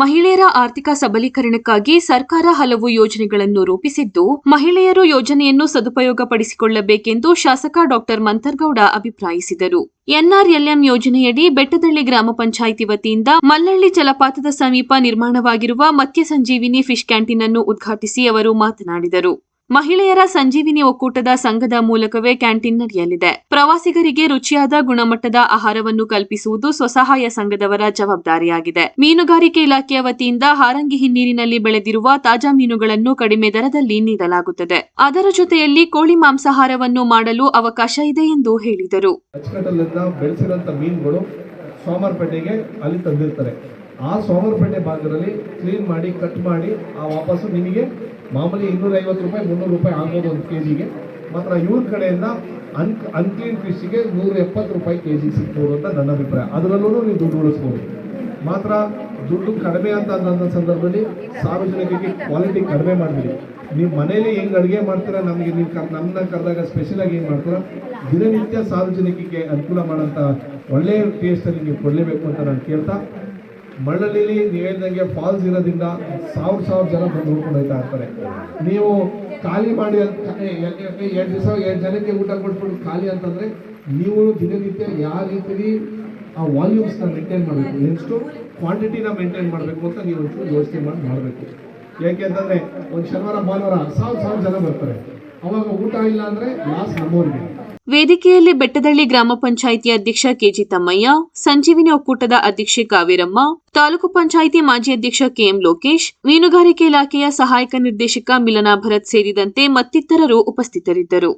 ಮಹಿಳೆಯರ ಆರ್ಥಿಕ ಸಬಲೀಕರಣಕ್ಕಾಗಿ ಸರ್ಕಾರ ಹಲವು ಯೋಜನೆಗಳನ್ನು ರೂಪಿಸಿದ್ದು, ಮಹಿಳೆಯರು ಯೋಜನೆಯನ್ನು ಸದುಪಯೋಗಪಡಿಸಿಕೊಳ್ಳಬೇಕೆಂದು ಶಾಸಕ ಡಾಕ್ಟರ್ ಮಂಥರ್ಗೌಡ ಅಭಿಪ್ರಾಯಿಸಿದರು. ಎನ್ಆರ್ಎಲ್ಎಂ ಯೋಜನೆಯಡಿ ಬೆಟ್ಟದಳ್ಳಿ ಗ್ರಾಮ ಪಂಚಾಯಿತಿ ವತಿಯಿಂದ ಮಲ್ಲಳ್ಳಿ ಜಲಪಾತದ ಸಮೀಪ ನಿರ್ಮಾಣವಾಗಿರುವ ಮತ್ಯ ಸಂಜೀವಿನಿ ಫಿಶ್ ಕ್ಯಾಂಟೀನ್ ಅನ್ನು ಉದ್ಘಾಟಿಸಿ ಅವರು ಮಾತನಾಡಿದರು. ಮಹಿಳೆಯರ ಸಂಜೀವಿನಿ ಒಕ್ಕೂಟದ ಸಂಘದ ಮೂಲಕವೇ ಕ್ಯಾಂಟೀನ್ ನಡೆಯಲಿದೆ. ಪ್ರವಾಸಿಗರಿಗೆ ರುಚಿಯಾದ ಗುಣಮಟ್ಟದ ಆಹಾರವನ್ನು ಕಲ್ಪಿಸುವುದು ಸ್ವಸಹಾಯ ಸಂಘದವರ ಜವಾಬ್ದಾರಿಯಾಗಿದೆ. ಮೀನುಗಾರಿಕೆ ಇಲಾಖೆಯ ವತಿಯಿಂದ ಹಾರಂಗಿ ಹಿನ್ನೀರಿನಲ್ಲಿ ಬೆಳೆದಿರುವ ತಾಜಾ ಮೀನುಗಳನ್ನು ಕಡಿಮೆ ದರದಲ್ಲಿ ನೀಡಲಾಗುತ್ತದೆ. ಅದರ ಜೊತೆಯಲ್ಲಿ ಕೋಳಿ ಮಾಂಸಾಹಾರವನ್ನು ಮಾಡಲು ಅವಕಾಶ ಇದೆ ಎಂದು ಹೇಳಿದರು. ಆ ಸೋಮರಪೇಟೆ ಭಾಗದಲ್ಲಿ ಕ್ಲೀನ್ ಮಾಡಿ ಕಟ್ ಮಾಡಿ, ಆ ವಾಪಸ್ಸು ನಿಮಗೆ ಮಾಮೂಲಿ ಇನ್ನೂರ ಐವತ್ತು ರೂಪಾಯಿ, ಮುನ್ನೂರು ರೂಪಾಯಿ ಆಗ್ಬೋದು ಒಂದು ಕೆ ಜಿಗೆ ಮಾತ್ರ ಇವ್ರ ಕಡೆಯಿಂದ ಅನ್ ಅನ್ಕ್ಲೀನ್ ಫಿಶ್ಗೆ ನೂರ ಎಪ್ಪತ್ತು ರೂಪಾಯಿ ಕೆ ಜಿ ಸಿಗ್ಬೋದು ಅಂತ ನನ್ನ ಅಭಿಪ್ರಾಯ. ಅದರಲ್ಲೂ ನೀವು ದುಡ್ಡು ಉಳಿಸ್ಬೋದು. ಮಾತ್ರ ದುಡ್ಡು ಕಡಿಮೆ ಅಂತ ಅಂದ ಸಂದರ್ಭದಲ್ಲಿ ಸಾರ್ವಜನಿಕರಿಗೆ ಕ್ವಾಲಿಟಿ ಕಡಿಮೆ ಮಾಡಿಬಿಡಿ. ನೀವು ಮನೇಲಿ ಹೆಂಗೆ ಅಡುಗೆ ಮಾಡ್ತೀರಾ, ನಮಗೆ ನೀವು ಕರ್ ನಮ್ಮನ್ನ ಕರೆದಾಗ ಸ್ಪೆಷಲಾಗಿ ಏನು ಮಾಡ್ತೀರಾ, ದಿನನಿತ್ಯ ಸಾರ್ವಜನಿಕರಿಗೆ ಅನುಕೂಲ ಮಾಡೋಂಥ ಒಳ್ಳೆಯ ಟೇಸ್ಟಲ್ಲಿ ನೀವು ಕೊಡಲೇಬೇಕು ಅಂತ ನಾನು ಕೇಳ್ತಾ ಮಳ್ಳಳ್ಳಿಲಿ ನೀವು ಹೇಳ್ದಂಗೆ ಫಾಲ್ಸ್ ಇರೋದ್ರಿಂದ ಸಾವಿರ ಸಾವಿರ ಜನ ಬಂದು ನೋಡ್ಕೊಂಡು ಹೋಗ್ತಾ ಇರ್ತಾರೆ. ನೀವು ಖಾಲಿ ಮಾಡಿ ಅಂತ ಎರಡು ದಿವಸ, ಎರಡು ಜನಕ್ಕೆ ಊಟ ಕೊಟ್ಬಿಟ್ಟು ಖಾಲಿ ಅಂತಂದ್ರೆ ನೀವು ದಿನನಿತ್ಯ ಯಾವ ರೀತಿಲಿ ಆ ವಾಲ್ಯೂಮ್ಸ್ನ ಮೇಂಟೈನ್ ಮಾಡಬೇಕು. ಎಷ್ಟು ಕ್ವಾಂಟಿಟಿನ ಮೇಂಟೈನ್ ಮಾಡಬೇಕು ಅಂತ ನೀವು ಒಂಚೂರು ಯೋಚನೆ ಮಾಡಿ, ಮಾಡಬೇಕು. ಯಾಕೆಂತಂದ್ರೆ ಒಂದು ಶನಿವಾರ, ಭಾನುವಾರ ಸಾವಿರ ಸಾವಿರ ಜನ ಬರ್ತಾರೆ. ಅವಾಗ ಊಟ ಇಲ್ಲ ಅಂದರೆ ಲಾಸ್ ನಮ್ಮವ್ರಿಗೆ ವೇದಿಕೆಯಲ್ಲಿ ಬೆಟ್ಟದಳ್ಳಿ ಗ್ರಾಮ ಪಂಚಾಯಿತಿ ಅಧ್ಯಕ್ಷ ಕೆಜಿ ತಮ್ಮಯ್ಯ, ಸಂಜೀವಿನಿ ಒಕ್ಕೂಟದ ಅಧ್ಯಕ್ಷೆ ಕಾವೇರಮ್ಮ, ತಾಲೂಕು ಪಂಚಾಯಿತಿ ಮಾಜಿ ಅಧ್ಯಕ್ಷ ಕೆಎಂ ಲೋಕೇಶ್, ಮೀನುಗಾರಿಕೆ ಇಲಾಖೆಯ ಸಹಾಯಕ ನಿರ್ದೇಶಕ ಮಿಲನಾ ಭರತ್ ಸೇರಿದಂತೆ ಮತ್ತಿತರರು ಉಪಸ್ಥಿತರಿದ್ದರು.